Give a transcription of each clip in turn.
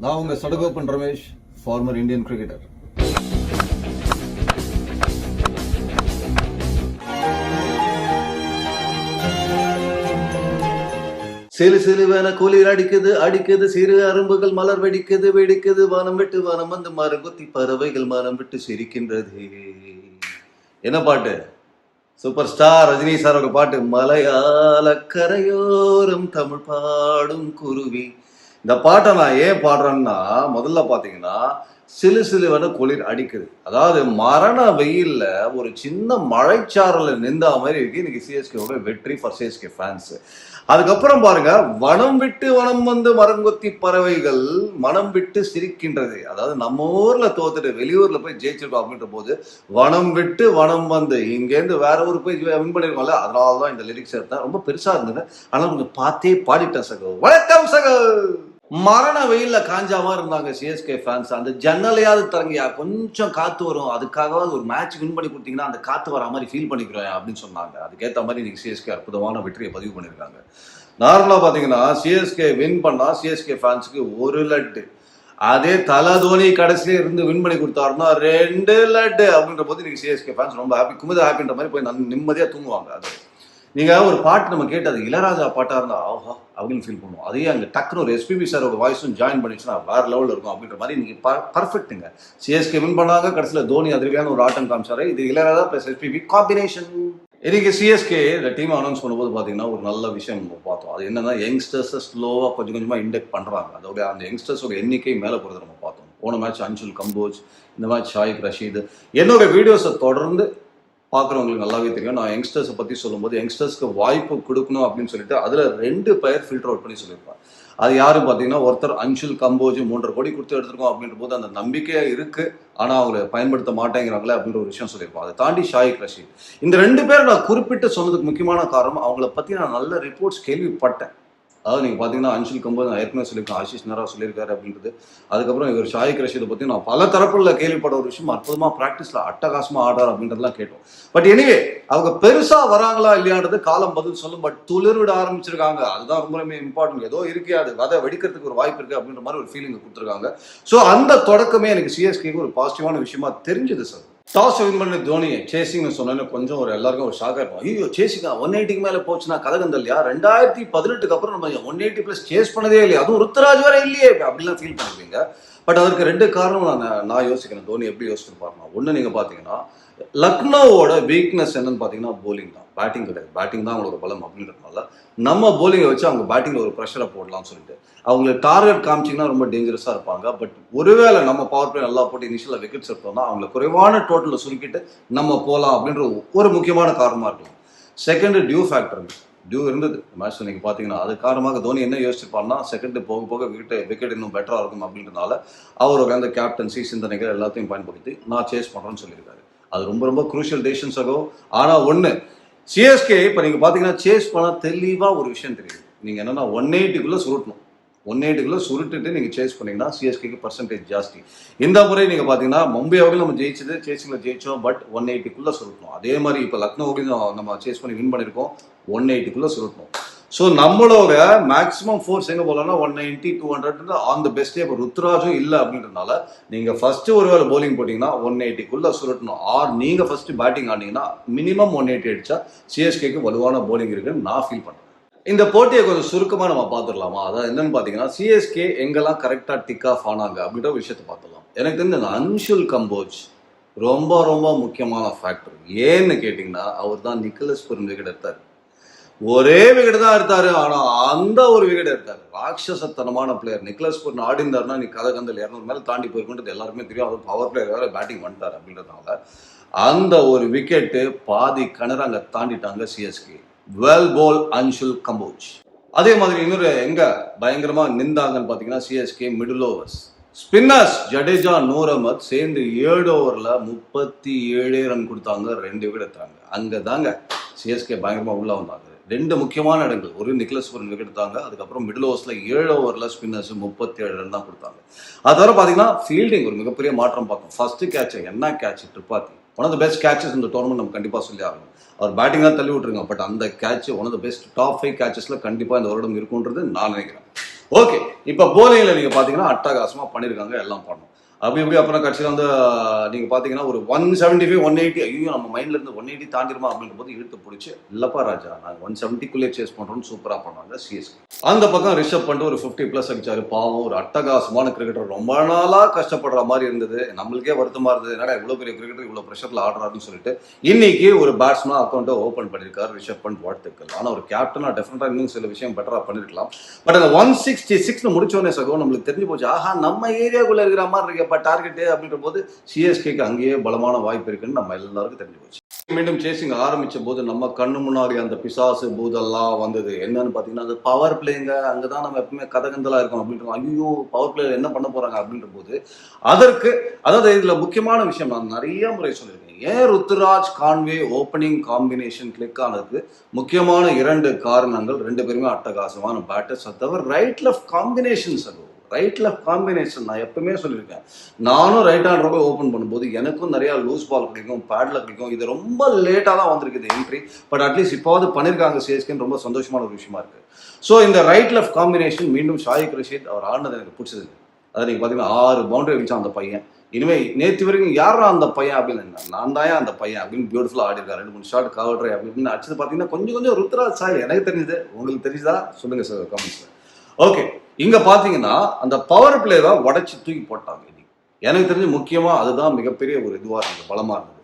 நான் உங்க Sadagoppan Ramesh former Indian cricketer சிறு சிறுவன குளிர் அடிக்குது அடிக்குது சிறு அரும்புகள் மலர் வெடிக்குது வெடிக்குது வானம் விட்டு வானம் வந்து மரங்குத்தி பறவைகள் மனம் விட்டு சிரிக்கின்றது. என்ன பாட்டு? சூப்பர் ஸ்டார் ரஜினி சாரோட பாட்டு மலையாள கரையோரம் தமிழ் பாடும் குருவி இந்த பாட்டை நான் ஏன் பாடுறேன்னா முதல்ல பார்த்தீங்கன்னா சிலு சிலுவன குளிர் அடிக்குது. அதாவது மரண வெயில்ல ஒரு சின்ன மழைச்சாரல நின்றா மாதிரி இருக்கு. இன்னைக்கு சிஎஸ்கேவோட வெற்றி ஃபார் சிஎஸ்கே ஃபேன்ஸ் அதுக்கப்புறம் பாருங்க வனம் விட்டு வனம் வந்து மரங்கொத்தி பறவைகள் மனம் விட்டு சிரிக்கின்றது. அதாவது நம்ம ஊர்ல தோத்துட்டு வெளியூர்ல போய் ஜெயிச்சிருக்கோம் அப்படின்ற போது வனம் விட்டு வனம் வந்து இங்கேருந்து வேற ஊர் போய் வின் பண்ணிருக்கோம்ல அதனால தான் இந்த லிரிக்ஸ் எடுத்தேன். ரொம்ப பெருசா இருந்தது. ஆனால் கொஞ்சம் பார்த்தே பாடிட்டேன் சகோ. வணக்கம் சகோ! மரண வெயில்ல காஞ்சா இருந்தாங்க சிஎஸ்கே ஃபேன்ஸ் அந்த ஜன்னலையாவது தரங்கயா கொஞ்சம் காத்து வரும். அதுக்காகவாது ஒரு மேட்ச் வின் பண்ணி கொடுத்தீங்கன்னா அந்த காத்து வர மாதிரி ஃபீல் பண்ணிக்கிறேன் அப்படின்னு சொன்னாங்க. அதுக்கேற்ற மாதிரி இன்னைக்கு சிஎஸ்கே அற்புதமான வெற்றியை பதிவு பண்ணியிருக்காங்க. நார்மலாக பார்த்தீங்கன்னா சிஎஸ்கே வின் பண்ணா சிஎஸ்கே ஃபேன்ஸுக்கு ஒரு லட்டு. அதே தலை தோனி கடைசியில இருந்து வின் பண்ணி கொடுத்தாருன்னா ரெண்டு லட்டு அப்படின்ற போது இன்னைக்கு சிஎஸ்கே ஃபேன்ஸ் ரொம்ப ஹாப்பி குமுத ஹாப்பின்ற மாதிரி போய் நிம்மதியாக தூங்குவாங்க. அது நீங்க ஒரு பாட்டு நம்ம கேட்டு அது இளையராஜா பாட்டா இருந்தா ஆஹா அப்படின்னு ஃபீல் பண்ணுவோம். அதே அங்க டக்குனு ஒரு எஸ்பிபி சாரோட வாய்ஸும் ஜாயின் பண்ணிச்சுன்னா வேற லெவலில் இருக்கும் அப்படின்ற மாதிரி இன்னைக்கு பர்ஃபெக்ட்டுங்க சிஎஸ்கே வின் பண்ணாங்க கடைசியில் தோனி அதிர்வியான ஒரு ஆட்டம் காமிச்சாரு. இது இளையராஜா பிளஸ் எஸ்பிபி காம்பினேஷன் இன்னைக்கு சிஎஸ்கே இந்த டீம் அனௌன்ஸ் பண்ணும்போது பார்த்தீங்கன்னா ஒரு நல்ல விஷயம் நம்ம பார்த்தோம். அது என்னன்னா யங்ஸ்டர்ஸை ஸ்லோவாக கொஞ்சம் கொஞ்சமாக இண்டெக்ட் பண்ணுறாங்க அதோட அந்த யங்ஸ்டர்ஸோட எண்ணிக்கை மேலே போகிறத நம்ம பார்த்தோம். போன மேட்ச் அன்சுல் கம்போஜ் இந்த மேட்ச் ஷாயிப் ரஷீத். என்னோட வீடியோஸை தொடர்ந்து பார்க்குறவங்களுக்கு நல்லாவே தெரியும். நான் யங்ஸ்டர்ஸை பற்றி சொல்லும்போது யங்ஸ்டர்ஸ்க்கு வாய்ப்பு கொடுக்கணும் அப்படின்னு சொல்லிட்டு அதில் ரெண்டு பேர் ஃபில்டர் அவுட் பண்ணி சொல்லியிருப்பேன் அது யாரும் பார்த்தீங்கன்னா ஒருத்தர் அஞ்சுல் கம்போஜ் மூன்றரை கோடி கொடுத்து எடுத்திருக்கோம் அப்படின்ற போது அந்த நம்பிக்கையே இருக்கு. ஆனால் அவங்களை பயன்படுத்த மாட்டேங்கிறாங்களே அப்படின்ற ஒரு விஷயம் சொல்லியிருப்போம் அதை தாண்டி ஷாயிக் ரஷீத். இந்த ரெண்டு பேர் நான் குறிப்பிட்டு சொன்னதுக்கு முக்கியமான காரணம் அவங்கள பற்றி நான் நல்ல ரிப்போர்ட்ஸ் கேள்விப்பட்டேன். அதாவது நீங்கள் பார்த்தீங்கன்னா அன்சுல் கம்போது நான் ஏற்கனவே சொல்லியிருக்கேன் ஆஷிஷ் நேரா சொல்லியிருக்காரு அப்படின்றது. அதுக்கப்புறம் இவர் ஷாயிக் ரஷீதை பற்றி நான் பல தரப்புல கேள்விப்பட ஒரு விஷயம் அற்புதமாக ப்ராக்டிஸில் அட்டகாசமாக ஆடுறார் அப்படின்றதெல்லாம் கேட்டோம். பட் எனிவே அவங்க பெருசாக வராங்களா இல்லையான்றது காலம் பதில் சொல்லும் பட் துளிர்விட ஆரம்பிச்சிருக்காங்க. அதுதான் ரொம்ப ரொம்ப இம்பார்ட்டன்ட் ஏதோ இருக்கே அது விதை வெடிக்கிறதுக்கு ஒரு வாய்ப்பு இருக்குது அப்படின்ற மாதிரி ஒரு ஃபீலிங் கொடுத்துருக்காங்க. ஸோ அந்த தொடக்கமே எனக்கு சிஎஸ்கேக்கு ஒரு பாசிட்டிவான விஷயமா தெரிஞ்சது சார் டாஸ் வின் பண்ண தோனியை சேசிங்னு சொன்னோன்னே கொஞ்சம் ஒரு எல்லாருக்கும் ஒரு ஷாக்காக இருக்கும். ஐயோ சேசிங்கா ஒன் எயிட்டிக்கு மேலே போச்சுன்னா கதகந்த இல்லையா ரெண்டாயிரத்தி பதினெட்டுக்கு அப்புறம் நம்ம ஒன் எயிட்டி ப்ளஸ் சேஸ் பண்ணதே இல்லையா? அதுவும் ருத்ராஜ் வேற இல்லையே. அப்படிலாம் ஃபீல் பண்ணுவீங்க பட் அதற்கு ரெண்டு காரணம் நான் நான் யோசிக்கிறேன். தோனி எப்படி யோசிச்சிருப்பாருனா ஒன்று நீங்கள் பார்த்தீங்கன்னா லக்னோவோட வீக்னஸ் என்னன்னு பார்த்தீங்கன்னா போலிங் தான். பேட்டிங் கிடையாது. பேட்டிங் தான் அவங்களோட பலம் அப்படின்றதுனால நம்ம போலிங்கை வச்சு அவங்க பேட்டிங்கில் ஒரு ப்ரெஷரை போடலாம்னு சொல்லிட்டு. அவங்களுக்கு டார்கெட் காமிச்சிங்கன்னா ரொம்ப டேஞ்சரஸாக இருப்பாங்க. பட் ஒருவேளை நம்ம பவர் பிளே நல்லா போட்டு இனிஷியலாக விக்கெட்ஸ் எடுத்தோம்னா அவங்கள குறைவான டோட்டலில் சுருக்கிட்டு நம்ம போகலாம் அப்படின்ற ஒரு முக்கியமான காரணமாக இருக்கும் செகண்ட் டியூ ஃபேக்டர் டியூ இருந்தது. மேட்ச் நீங்கள் பார்த்தீங்கன்னா அது காரணமாக தோனி என்ன யோசிச்சிருப்பாருன்னா செகண்ட் போக போக விக்கெட் விக்கெட் இன்னும் பெட்டராக இருக்கும் அப்படின்றனால அவர் அந்த கேப்டன்சி சிந்தனைகள் எல்லாத்தையும் பயன்படுத்தி நான் சேஸ் பண்ணுறேன்னு சொல்லியிருக்காரு. அது ரொம்ப ரொம்ப குரூஷியல் டேஷன்ஸ் ஆகும். ஆனால் ஒன்று சிஎஸ்கே இப்போ நீங்கள் பார்த்தீங்கன்னா சேஸ் பண்ண தெளிவாக ஒரு விஷயம் தெரியுது. நீங்கள் என்னென்னா ஒன் எயிட்டிக்குள்ளே சுருட்டணும். ஒன் எயிட்டுக்குள்ளே சுருட்டுட்டு நீங்கள் சேஸ் பண்ணீங்கன்னா சிஎஸ்கேக்கு பர்சன்டேஜ் ஜாஸ்தி. இந்த முறை நீங்கள் பார்த்தீங்கன்னா மும்பையாவில் நம்ம ஜெயிச்சது சேசிங்கில் ஜெயிச்சோம் பட் ஒன் எயிட்டிக்குள்ளே சுருட்டணும். அதே மாதிரி இப்போ லக்னோவுக்கு நம்ம சேஸ் பண்ணி வின் பண்ணியிருக்கோம். ஒன் எயிட்டிக்குள்ளே சுருட்டணும். ஸோ நம்மளோட மேக்ஸிமம் ஃபோர்ஸ் எங்கே போகலாம்னா one ninety two hundred on the பெஸ்டே இப்போ ருத்ராஜும் இல்லை அப்படின்றதுனால நீங்கள் ஃபஸ்ட்டு ஒரு வேலை போலிங் போட்டிங்கன்னா ஒன் எயிட்டிக்குள்ளே சுருட்டணும். ஆர் நீங்கள் ஃபஸ்ட்டு பேட்டிங் ஆனீங்கன்னா மினிமம் ஒன் எயிட்டி அடித்தா சிஎஸ்கேக்கு வலுவான போலிங் இருக்குன்னு நான் ஃபீல் பண்ணுறேன் இந்த போட்டியை கொஞ்சம் சுருக்கமாக நம்ம பார்த்துடலாமா? அதாவது என்னன்னு பார்த்தீங்கன்னா சிஎஸ்கே எங்கெல்லாம் கரெக்டாக டிக் ஆஃப் ஆனாங்க அப்படின்ற ஒரு விஷயத்தை பார்த்துடலாம். எனக்கு தெரிஞ்ச அந்த அன்ஷுல் கம்போஜ் ரொம்ப ரொம்ப முக்கியமான ஃபேக்டர் ஏன்னு கேட்டிங்கன்னா அவர் தான் நிக்கலஸ் பெரும் எடுத்தார் ஒரே விக்கெட் தான் எடுத்தாரு ஆனா அந்த ஒரு விக்கெட் எடுத்தாரு. ராட்சசத்தனமான பிளேயர் நிக்லஸ் பூர்ன் ஆடிந்தாருன்னா நீ கதை கந்தல் இரநூறு மேல தாண்டி போயிருக்குன்றது எல்லாருமே தெரியும். அவர் பவர் பிளேயர் வேற பேட்டிங் பண்ணிட்டாரு அப்படின்றதுனால. அந்த ஒரு விக்கெட்டு பாதி கிணறு அங்க தாண்டிட்டாங்க CSK well bowl Anshul Kamboj அதே மாதிரி இன்னொரு எங்க பயங்கரமா நின்றாங்கன்னு பாத்தீங்கன்னா CSK middle overs spinners Jadeja Noor Ahmad சேர்ந்து ஏழு ஓவரில் முப்பத்தி ஏழே ரன் கொடுத்தாங்க ரெண்டு விக்கெட் எடுத்தாங்க. அங்கே தாங்க சிஎஸ்கே பயங்கரமாக உள்ளே வந்தாங்க. ரெண்டு முக்கியமான இடங்கள். ஒரு நிக்லஸ் ஒரு விக்கெட் எடுத்தாங்க. அதுக்கப்புறம் மிடில் ஓவர்ஸ்ல ஏழு ஓவர்ல ஸ்பின்னர்ஸ் முப்பத்தி ஏழு ரன் தான் கொடுத்தாங்க. அது தவிர பாத்தீங்கன்னா ஃபீல்டிங் ஒரு மிகப்பெரிய மாற்றம் பார்த்தோம் ஃபர்ஸ்ட் கேட்ச் என்ன catch Tripathi? One of the best catches இந்த டோர்னமெண்ட் நம்ம கண்டிப்பா சொல்லி ஆகணும். அவர் பேட்டிங் தான் தள்ளி விட்டுருங்க. பட் அந்த catch one of the best top five கேச்சஸ்ல கண்டிப்பா இந்த வருடம் இருக்குன்றது நான் நினைக்கிறேன். ஓகே இப்போ போலிங்ல நீங்க பாத்தீங்கன்னா அட்டகாசமா பண்ணிருக்காங்க. எல்லாம் பண்ணோம். அப்படி இப்படி அப்புறம் கட்சியில் வந்து நீங்கள் நீங்க பாத்தீங்கன்னா ஒரு one seventy five one eighty ஐயோ நம்ம மைண்ட்ல இருந்து ஒன் எயிட்டி தாண்டிருமா அப்படின்ற போது இழுத்து பிடிச்சி இல்லப்பா ராஜா நாங்கள் ஒன் செவன்ட்டிக்குள்ளே சேஸ் பண்றோம்னு சூப்பரா பண்ணாங்க சிஎஸ்கே அந்த பக்கம் ரிஷப் பண்ணிட்டு ஒரு ஃபிஃப்டி ப்ளஸ் அடிச்சாரு பாவம் ஒரு அட்டகாசமான கிரிக்கெட்டர் ரொம்ப நாளா கஷ்டப்படுற மாதிரி இருந்தது. நம்மளுக்கே வருத்தமா இருந்தது என்னடா இவ்வளவு பெரிய கிரிக்கெட்டர் இவ்வளவு ப்ரெஷர்ல ஆடுறாருன்னு சொல்லிட்டு இன்னைக்கு ஒரு பேட்ஸ்மேன் அக்கௌண்ட்டை ஓப்பன் பண்ணிருக்காரு ரிஷப் பண்ட் வாழ்த்துக்கள். ஆனா ஒரு கேப்டனா டெஃபினட்டா இன்னும் சில விஷயம் பெட்டரா பண்ணிருக்கலாம். பட் அந்த ஒன் சிக்ஸ்டி சிக்ஸ் முடிச்சோடனே சகோ நம்மளுக்கு தெரிஞ்சு போச்சு ஆஹா நம்ம ஏரியாக்குள்ள இருக்கிற மாதிரி இப்போ டார்கெட் அப்படின்ற போது சிஎஸ்கேக்கு அங்கேயே பலமான வாய்ப்பு இருக்குன்னு நம்ம எல்லாருக்கும் தெரிஞ்சு போச்சு. மீண்டும் சேசிங் ஆரம்பிச்ச போது நம்ம கண்ணு முன்னாடி அந்த பிசாசு பூதெல்லாம் வந்தது. என்னன்னு பாத்தீங்கன்னா அது பவர் பிளேங்க அங்கதான் நம்ம எப்பவுமே கதகந்தலா இருக்கும் அப்படின்ற ஐயோ பவர் பிளேயர் என்ன பண்ண போறாங்க அப்படின்ற போது அதற்கு அதாவது இதுல முக்கியமான விஷயம் நான் நிறைய முறை சொல்லியிருக்கேன். ஏன் Ruturaj Conway opening combination click ஆனதுக்கு முக்கியமான இரண்டு காரணங்கள் ரெண்டு பேருமே அட்டகாசமான பேட்டர்ஸ் தவிர ரைட் லெஃப்ட் காம்பினேஷன்ஸ் அது ரைட் காம்பினேஷன் நான் எப்பவுமே சொல்லியிருக்கேன். நானும் ரைட் ஹேண்ட் ரொம்ப ஓப்பன் பண்ணும்போது எனக்கும் நிறையா லூஸ் பால் கிடைக்கும் பேடில் கிடைக்கும் இது ரொம்ப லேட்டாக தான் வந்திருக்குது என்ட்ரி பட் அட்லீஸ்ட் இப்போவது பண்ணியிருக்காங்க சிஎஸ்கேன்னு ரொம்ப சந்தோஷமான ஒரு விஷயமா இருக்குது ஸோ இந்த ரைட் லெஃப்ட் காம்பினேஷன் மீண்டும் ஷாயிக் ரஷீத் அவர் ஆடினது எனக்கு பிடிச்சது. அதாவது நீங்கள் பார்த்தீங்கன்னா ஆறு பவுண்டரி அடித்தான் அந்த பையன். இனிமே நேற்று வரைக்கும் யாரா அந்த பையன் அப்படின்னு நான் தான் அந்த பையன் அப்படின்னு பியூட்டிஃபுல்லாக ஆடி ரெண்டு மூணு ஷார்ட் கவர் அப்படின்னு அடிச்சது பார்த்தீங்கன்னா கொஞ்சம் கொஞ்சம் ருத்ராஜ் சாய் எனக்கு தெரிஞ்சது. உங்களுக்கு தெரிஞ்சுதா? சொல்லுங்கள் சார் கமெண்ட்ஸ் ஓகே இங்க பாத்தீங்கன்னா அந்த பவர் பிளேவை உடைச்சு தூக்கி போட்டாங்க இன்னைக்கு. எனக்கு தெரிஞ்சு முக்கியமா அதுதான் மிகப்பெரிய ஒரு இதுவா இருந்தது பலமா இருந்தது.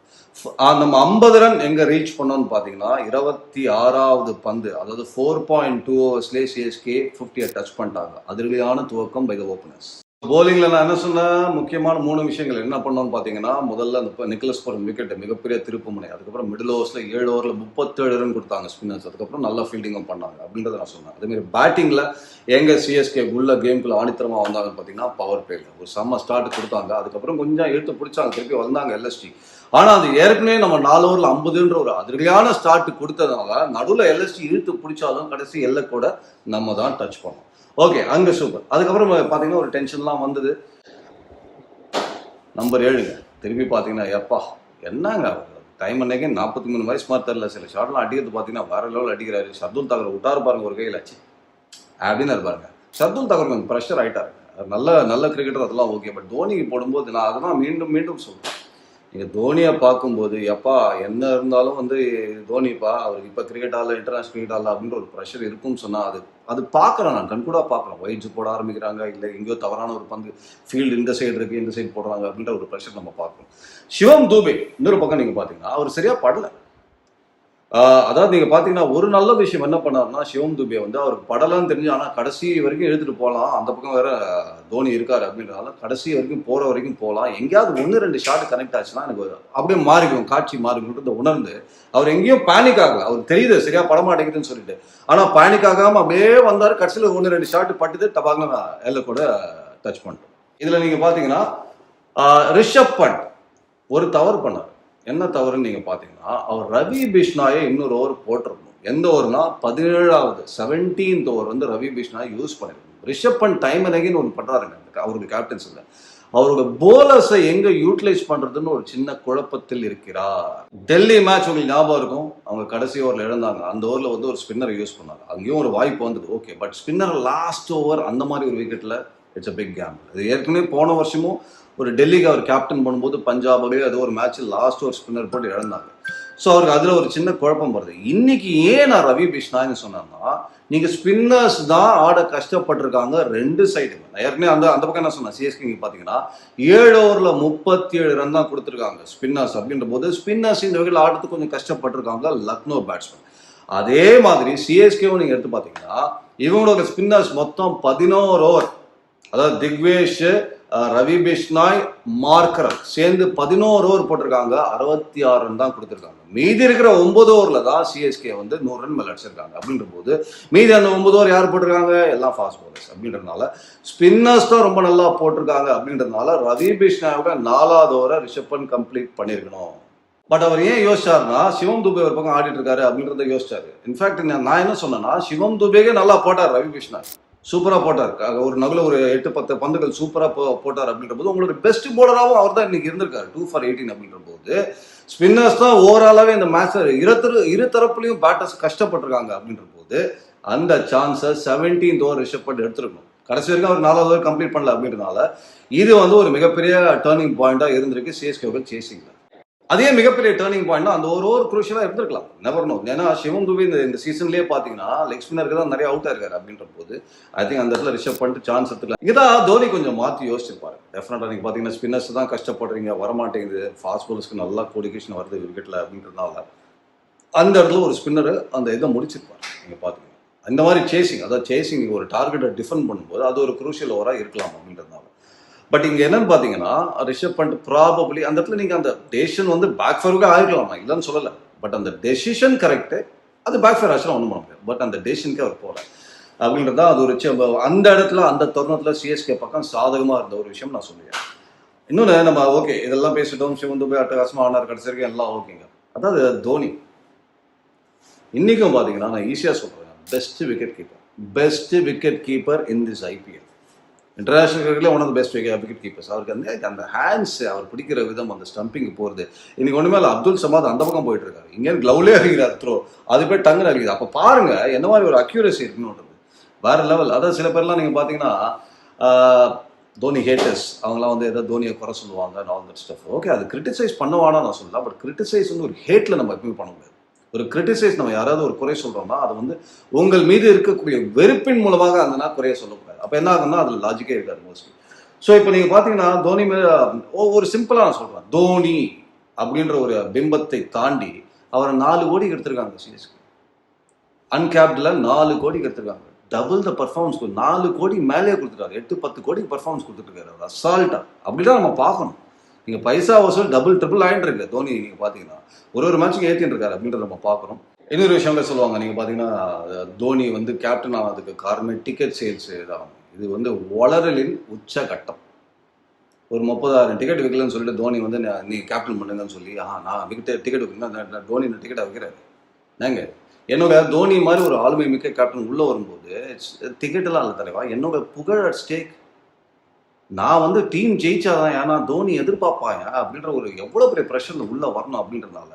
நம்ம ஐம்பது ரன் எங்க ரீச் பண்ணோம்னு பாத்தீங்கன்னா இருபத்தி ஆறாவது பந்து அதாவது ஃபோர் பாயிண்ட் டூ ஓவர்ஸ்லேயே சிஎஸ்கே ஃபிஃப்டியை டச் பண்ணிட்டாங்க. அதிரடியான துவக்கம் பை த ஓப்பனர்ஸ் போலிங்கில் நான் என்ன சொன்னேன் முக்கியமான மூணு விஷயங்கள். என்ன பண்ணோம்னு பார்த்தீங்கன்னா முதல்ல அந்த நிக்கலஸ் போகிற விக்கெட் மிகப்பெரிய திருப்புமுனை அதுக்கப்புறம் மிடில் ஓவர்ஸில் ஏழு ஓவரில் முப்பத்தேழு ரன் கொடுத்தாங்க ஸ்பின்னர்ஸ் அதுக்கப்புறம் நல்ல ஃபீல்டிங்கும் பண்ணாங்க அப்படின்றத நான் சொன்னேன். அதேமாரி பேட்டிங்கில் எங்கே சிஎஸ்கே உள்ள கேம்க்குள்ள ஆணித்தரமாக வந்தாங்கன்னு பார்த்தீங்கன்னா பவர் பிளேல ஒரு செம்ம ஸ்டார்ட் கொடுத்தாங்க. அதுக்கப்புறம் கொஞ்சம் இழுத்து பிடிச்சாங்க திருப்பி வந்தாங்க எல்எஸ்டி ஆனால் அது ஏற்கனவே நம்ம நாலு ஓவரில் ஐம்பதுன்ற ஒரு அதிரடியான ஸ்டார்ட் கொடுத்ததுனால நடுவில் எல்எஸ்டி இழுத்து பிடிச்சாலும் கடைசி எல்லை கூட நம்ம தான் டச் பண்ணோம். ஓகே அங்க சூப்பர் அதுக்கப்புறம் பாத்தீங்கன்னா ஒரு டென்ஷன்லாம் வந்தது. நம்பர் ஏழுங்க. திரும்பி பாத்தீங்கன்னா எப்பா என்னங்க டைம் அன்னைக்கு நாற்பத்தி மூணு வயசு மாதிரி தெரியல. சில ஷார்ட்லாம் அடிக்கிறது பார்த்தீங்கன்னா வேற லெவல் அடிக்கிறாரு. சர்துல் தாக்கர் விட்டாரு பாருங்க ஒரு கையில். ஆச்சு அப்படின்னு இருப்பாருங்க சர்துல் தாக்கர் கொஞ்சம் ப்ரெஷர் ஆயிட்டாரு. நல்ல நல்ல கிரிக்கெட்டர் அதெல்லாம் ஓகே பட் தோனிக்கு போடும்போது நான் அதெல்லாம் மீண்டும் மீண்டும் சொல்கிறேன் நீங்கள் தோனியை பார்க்கும்போது எப்பா என்ன இருந்தாலும் வந்து தோனிப்பா அவர் இப்போ கிரிக்கெட் ஆடல இன்டர்நேஷ்னல் கிரிக்கெட் ஆடல அப்படின்ற ஒரு ப்ரெஷர் இருக்கும்னு சொன்னால் அது அது பார்க்குறேன் நான் கண்கூடா பார்க்குறேன். ஒயிட்ஸ் போட ஆரம்பிக்கிறாங்க இல்லை எங்கேயோ தவறான ஒரு பந்து ஃபீல்டு இந்த சைடு இருக்குது இந்த சைடு போடுறாங்க அப்படின்ற ஒரு ப்ரெஷர் நம்ம பார்க்கணும் சிவம் தூபே இன்னொரு பக்கம் நீங்கள் பார்த்தீங்கன்னா அவர் சரியாக படலை. அதாவது நீங்க பாத்தீங்கன்னா ஒரு நல்ல விஷயம் என்ன பண்ணாருன்னா சிவம் துபே வந்து அவருக்கு படலான்னு தெரிஞ்சு ஆனா கடைசி வரைக்கும் எடுத்துட்டு போகலாம் அந்த பக்கம் வேற தோனி இருக்காரு அப்படின்றதால கடைசி வரைக்கும் போற வரைக்கும் போகலாம் எங்கேயாவது ஒன்று ரெண்டு ஷாட் கனெக்ட் ஆச்சுன்னா எனக்கு அப்படியே மாறிக்கும் காட்சி மாறிக்கும் உணர்ந்து அவர் எங்கேயும் பேனிக் ஆகல. அவர் தெரியுது சரியா படமாட்டேங்குதுன்னு சொல்லிட்டு. ஆனா பேனிக் ஆகாம அப்படியே வந்தாரு. கடைசியில் ஒன்று ரெண்டு ஷாட் பட்டுது. தப்பாங்க எல்ல கூட டச் பண்ணிட்டோம் இதுல நீங்க பாத்தீங்கன்னா ரிஷப் பண்ட் ஒரு தவறு பண்ணார். என்ன தவறுன்னு நீங்க பாத்தீங்கன்னா அவர் ரவி பிஷ்னாயை இன்னொரு ஓவர் போட்டிருக்கணும். எந்த ஓவர்னா பதினேழாவது செவன்டீன்த் ஓவர் வந்து ரவி பிஷ்னாய் யூஸ் பண்ணிருக்கணும். ரிஷப் பண்ட் டைம் அனகின்னு ஒன்று பண்றாருங்க அவருடைய கேப்டன்ஸில் அவருடைய அவரோட போலர்ஸை எங்க யூட்டிலைஸ் பண்றதுன்னு ஒரு சின்ன குழப்பத்தில் இருக்கிறார். டெல்லி மேட்ச் உங்களுக்கு ஞாபகம் இருக்கும்? அவங்க கடைசி ஓவர்ல இழந்தாங்க. அந்த ஓவர்ல வந்து ஒரு ஸ்பின்னர் யூஸ் பண்ணாங்க. அங்கேயும் ஒரு வாய்ப்பு வந்தது. Okay but spinner last over அந்த மாதிரி ஒரு விக்கெட்ல இட்ஸ் அ பிக் கேம் அது ஏற்கனவே போன வருஷமும் ஒரு டெல்லிக்கு அவர் கேப்டன் பண்ணும்போது பஞ்சாபே அது ஒரு மேட்ச் லாஸ்ட் ஒரு ஸ்பின்னர் போட்டு இழந்தாங்க. ஸோ அவருக்கு அதில் ஒரு சின்ன குழப்பம் வருது. இன்னைக்கு ஏன் நான் ரவி பிஷ்னான்னு சொன்னேன்னா நீங்கள் ஸ்பின்னர்ஸ் தான் ஆட கஷ்டப்பட்டிருக்காங்க ரெண்டு சைடு ஏற்கனவே அந்த அந்த பக்கம் என்ன சொன்னேன்? சிஎஸ்கே பார்த்தீங்கன்னா ஏழு ஓவரில் முப்பத்தி ஏழு ரன் தான் கொடுத்துருக்காங்க ஸ்பின்னர்ஸ் அப்படின்ற போது ஸ்பின்னர்ஸ் இந்த வகையில் ஆடுறதுக்கு கொஞ்சம் கஷ்டப்பட்டிருக்காங்க லக்னோ பேட்ஸ்மேன் அதே மாதிரி சிஎஸ்கேவும் நீங்கள் எடுத்து பார்த்தீங்கன்னா இவங்களோட ஸ்பின்னர்ஸ் மொத்தம் பதினோரு ஓவர் அதாவது திக்வேஷ் ரவி பிஷ்னாய் மார்க்கரம் சேர்ந்து பதினோரு ஓவர் போட்டிருக்காங்க. அறுபத்தி ஆறு ரன் தான் கொடுத்துருக்காங்க. மீதி இருக்கிற ஒன்பது ஓவரில் தான் சிஎஸ்கே வந்து நூறு ரன் மேலே அடிச்சிருக்காங்க. அப்படின்ற போது மீதி அந்த ஒன்பது ஓவர் யார் போட்டிருக்காங்க? எல்லாம் ஃபாஸ்ட் bowlers அப்படின்றதுனால ஸ்பின்னர்ஸ் தான் ரொம்ப நல்லா போட்டிருக்காங்க அப்படின்றதுனால ரவி பிஷ்னாயோட நாலாவது ஓவரை ரிஷப்பன் கம்ப்ளீட் பண்ணியிருக்கணும். பட் அவர் ஏன் யோசிச்சாருன்னா சிவம் துபே ஒரு பக்கம் ஆடிட்டு இருக்காரு அப்படின்றத யோசிச்சாரு. இன்ஃபேக்ட் நான் என்ன சொன்னேன்னா சிவம் துபேக்கே நல்லா போட்டார் ரவி பிஷ்னா சூப்பராக போட்டார். ஒரு நகுல ஒரு எட்டு பத்து பந்துகள் சூப்பராக போ போட்டார் அப்படின்ற போது உங்களுக்கு பெஸ்ட் போலராகவும் அவர் தான் இன்னைக்கு இருந்திருக்காரு. டூ ஃபார் எயிட்டீன் அப்படின்ற போது. ஸ்பின்னர்ஸ் தான் ஓவராலாகவே இந்த மேட்ச் இருத்தரு இரு தரப்புலையும் பேட்டர்ஸ் கஷ்டப்பட்டிருக்காங்க அப்படின்ற போது அந்த சான்ஸை செவன்டீன்த் ஓவர் ரிஷப் பண்ட் எடுத்துருக்கணும். கடைசி வரைக்கும் அவர் நாலாவது ஓவர் கம்ப்ளீட் பண்ணல அப்படின்றனால இது வந்து ஒரு மிகப்பெரிய டேர்னிங் பாயிண்டாக இருந்திருக்கு. சிஎஸ்கேவுக்கு சேசிங்ல அதே மிகப்பெரிய டேர்னிங் பாயிண்ட் அந்த ஒரு ஓவர் குரூஷியலாக இருந்திருக்கலாம். நெவர் நோ ஏன்னா சிவம் துபி இந்த இந்த சீசன்லேயே பார்த்தீங்கன்னா லெக் ஸ்பின்னருக்கு தான் நிறைய அவுட்டாக ஆயிருக்காரு அப்படின்ற போது ஐ திங்க் அந்த இடத்துல ரிஷப் பண்ணிட்டு சான்ஸ் எடுத்துக்கலாம். தான் தோனி கொஞ்சம் மாற்றி யோசிச்சிருப்பாரு. டெஃபினட்டாக நீங்கள் பார்த்தீங்கன்னா ஸ்பின்னர்ஸ் தான் கஷ்டப்படுறீங்க வரமாட்டேங்குது ஃபாஸ்ட் பாலர்ஸ்க்கு நல்லா கோடிகேஷன் வருது விக்கெட்டில் அப்படின்றதுனால அந்த இடத்துல ஒரு ஸ்பின்னர் அந்த இதை முடிச்சிருப்பார். நீங்கள் பார்த்தீங்கன்னா இந்த மாதிரி சேசிங் அதாவது சேசிங் ஒரு டார்கெட்டை டிஃபெண்ட் பண்ணும்போது அது ஒரு குரூஷியல் ஓவராக இருக்கலாம் அப்படின்றதுனால. பட் இங்கே என்னன்னு பார்த்தீங்கன்னா ரிஷப் பண்ணிட்டு ப்ராபப்ளி அந்த இடத்துல நீங்கள் அந்த டெசிஷன் வந்து பேக் ஃபேருக்கே ஆகிக்கலாமா இல்லைன்னு சொல்லலை. பட் அந்த டெசிஷன் கரெக்டு அது பேக் ஃபேர் ஆச்சுன்னா ஒன்றும் பண்ண முடியாது. பட் அந்த டெசிஷனுக்கே அவர் போகல அப்படின்றது தான் அது ஒரு அந்த இடத்துல அந்த தருணத்தில் சிஎஸ்கே பக்கம் சாதகமாக இருந்த ஒரு விஷயம் நான் சொல்லுவேன். இன்னொன்று நம்ம ஓகே இதெல்லாம் பேசிட்டோம். சிவந்து போய் அட்டகாசமாக ஆனார் கடைசி வரைக்கும் எல்லாம் ஓகேங்க அதாவது தோனி. இன்னைக்கும் பார்த்தீங்கன்னா நான் ஈஸியாக சொல்கிறேன் best wicket keeper best wicket keeper in this IPL international கிரிக்கெட்ல one of best wicket keepers அவருக்கு வந்து அந்த ஹேண்ட்ஸ் அவர் பிடிக்கிற விதம் அந்த ஸ்டம்பிங் போகிறது இன்னைக்கு ஒன்றுமே இல்லை அப்துல் சமாத் அந்த பக்கம் போயிட்டு இருக்காரு. இங்கேயும் க்ளவுலே அடிக்கிறார் த்ரோ அது போய் டங்குன்னு அடிக்குது. அப்போ பாருங்க என்ன மாதிரி ஒரு அக்யூரசி இருக்குன்னு வேற லெவல் அதாவது சில பேர்லாம் நீங்கள் பார்த்தீங்கன்னா தோனி ஹேட்டர்ஸ் அவங்களாம் வந்து ஏதோ தோனியை குறை சொல்லுவாங்க ஆல் தட் ஸ்டஃப் ஓகே அது கிரிட்டிசைஸ் பண்ணுவானா நான் சொல்லலாம் பட் கிரிட்டிசைஸ் வந்து ஒரு ஹேட்டில் நம்ம எப்பவுமே பண்ண முடியாது. ஒரு கிரிட்டிசைஸ் நம்ம யாராவது ஒரு குறை சொல்றோம்னா அது வந்து உங்கள் மீது இருக்கக்கூடிய வெறுப்பின் மூலமாக அந்த குறைய சொல்லக்கூடாது அப்போ என்ன ஆகுதுன்னா அதில் லாஜிக்கே இருக்காது மோஸ்ட்லி ஸோ இப்போ நீங்கள் பார்த்தீங்கன்னா தோனி மேல ஒரு சிம்பிளாக நான் சொல்கிறேன் தோனி அப்படின்ற ஒரு பிம்பத்தை தாண்டி அவரை நாலு கோடி எடுத்திருக்காங்க சிஎஸ்கே அன்கேப்டில் நாலு கோடி எடுத்திருக்காங்க டபுள் த பர்ஃபார்மன்ஸ் நாலு கோடி மேலேயே கொடுத்துருக்காரு எட்டு பத்து கோடி பர்ஃபார்மன்ஸ் கொடுத்துருக்காரு அவர். அப்படி தான் நம்ம பார்க்கணும். நீங்கள் பைசா வசூல் டபுள் ட்ரிபிள் ஆயிட்டு இருக்கு. தோனி நீங்கள் பார்த்தீங்கன்னா ஒரு ஒரு மேட்சுக்கு ஏற்றிட்டு இருக்காரு அப்படின்றத நம்ம பார்க்குறோம் இன்னொரு விஷயங்கள சொல்லுவாங்க. நீங்கள் பார்த்தீங்கன்னா தோனி வந்து கேப்டன் ஆனதுக்கு காரணமே டிக்கெட் சேல்ஸ் தான். இது வந்து வளரலின் உச்ச கட்டம் ஒரு முப்பதாயிரம் டிக்கெட் விற்கலன்னு சொல்லிட்டு தோனி வந்து நீ கேப்டன் பண்ணுங்கன்னு சொல்லி ஆ நான் விக்கெட் டிக்கெட் வைக்கணும். தோனி டிக்கெட்டை விற்கிறாரு என்னங்க? என்னோட தோனி மாதிரி ஒரு ஆளுமை மிக்க கேப்டன் உள்ளே வரும்போது டிக்கெட்டெல்லாம் இல்லை தலைவா என்னோட புகழ் அட் ஸ்டேக் நான் வந்து டீம் ஜெயிச்சாதான் ஏன்னா தோனி எதிர்பார்ப்பாங்க அப்படின்ற ஒரு எவ்வளோ பெரிய ப்ரெஷரில் உள்ளே வரணும் அப்படின்றதுனால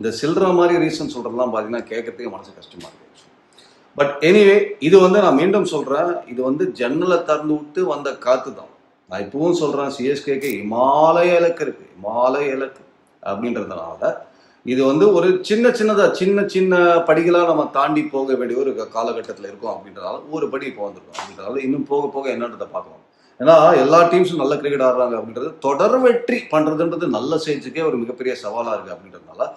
இந்த சில்லற மாதிரி ரீசன் சொல்கிறதெல்லாம் பார்த்தீங்கன்னா கேட்கறதுக்கு மனசு கஷ்டமாக இருக்குது பட் எனிவே இது வந்து நான் மீண்டும் சொல்றேன். இது வந்து ஜன்னலை திறந்து விட்டு வந்த காத்து தான். நான் இப்பவும் சொல்றேன் சிஎஸ்கேக்கு இமாலய இலக்கு இருக்கு. இமாலய இலக்கு அப்படின்றதுனால இது வந்து ஒரு சின்ன சின்னதா சின்ன சின்ன படிகளாக நம்ம தாண்டி போக வேண்டிய ஒரு காலகட்டத்தில் இருக்கோம் அப்படின்றதால ஒரு படி இப்போ வந்திருக்கோம். அப்படின்றதால இன்னும் போக போக என்னன்றதை பார்க்கலாம். ஏன்னா எல்லா டீம்ஸும் நல்ல கிரிக்கெட் ஆடுறாங்க அப்படின்றது தொடர் வெற்றி பண்றதுன்றது நல்ல ஸ்டேஜுக்கே ஒரு மிகப்பெரிய சவாலா இருக்கு அப்படின்றதுனால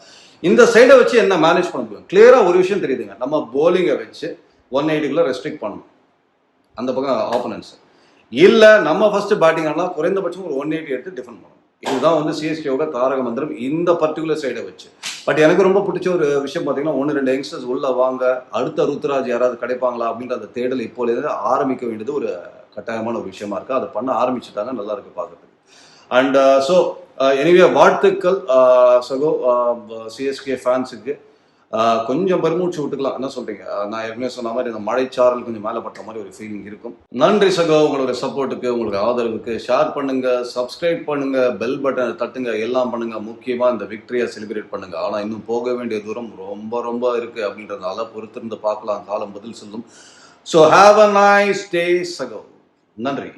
இந்த சைடை வச்சு என்ன மேனேஜ் பண்ண முடியும்? கிளியரா ஒரு விஷயம் தெரியுதுங்க. நம்ம போலிங்கை வச்சு ஒன் எயிட்டிக்குள்ள ரெஸ்ட்ரிக்ட் பண்ணணும். அந்த பக்கம் ஆப்பனன்ஸ் இல்ல நம்ம ஃபர்ஸ்ட் பேட்டிங் ஆனால் குறைந்தபட்சம் ஒரு ஒன் எயிட்டி எடுத்து டிஃபன் பண்ணணும். இதுதான் வந்து சிஎஸ்கேவோட தாரக மந்திரம் இந்த பர்டிகுலர் சைடை வச்சு. பட் எனக்கு ரொம்ப பிடிச்ச ஒரு விஷயம் பார்த்தீங்கன்னா ஒன்று ரெண்டு யங்ஸ்டர்ஸ் உள்ள வாங்க அடுத்த ருத்ராஜ் யாராவது கிடைப்பாங்களா அப்படின்ற அந்த தேடல் இப்போலேருந்து ஆரம்பிக்க வேண்டியது ஒரு கட்டாயமான ஒரு விஷயமா இருக்கு. அதை பண்ண ஆரம்பிச்சுட்டாங்க நல்லா இருக்கு பார்க்கறதுக்கு அண்ட் ஸோ எனிவே வாழ்த்துக்கள் uh, சகோ uh, சிஎஸ்கே ஃபேன்ஸுக்கு uh, கொஞ்சம் பெருமூச்சு விட்டுக்கலாம். என்ன சொல்றீங்க? நான் ஏற்கனவே சொன்ன மாதிரி இந்த மழைச்சாரல் கொஞ்சம் மேலே பட்ட மாதிரி ஒரு ஃபீலிங் இருக்கும். நன்றி சகோ உங்களோட சப்போர்ட்டுக்கு உங்களுக்கு ஆதரவுக்கு. ஷேர் பண்ணுங்க சப்ஸ்கிரைப் பண்ணுங்க பெல் பட்டனை தட்டுங்க எல்லாம் பண்ணுங்க. முக்கியமாக இந்த விக்டரியை செலிப்ரேட் பண்ணுங்க. ஆனால் இன்னும் போக வேண்டிய தூரம் ரொம்ப ரொம்ப இருக்கு அப்படின்றதுனால பொறுத்திருந்து பார்க்கலாம். காலம் பதில் சொல்லும். So have a nice day சகோ. நன்றி.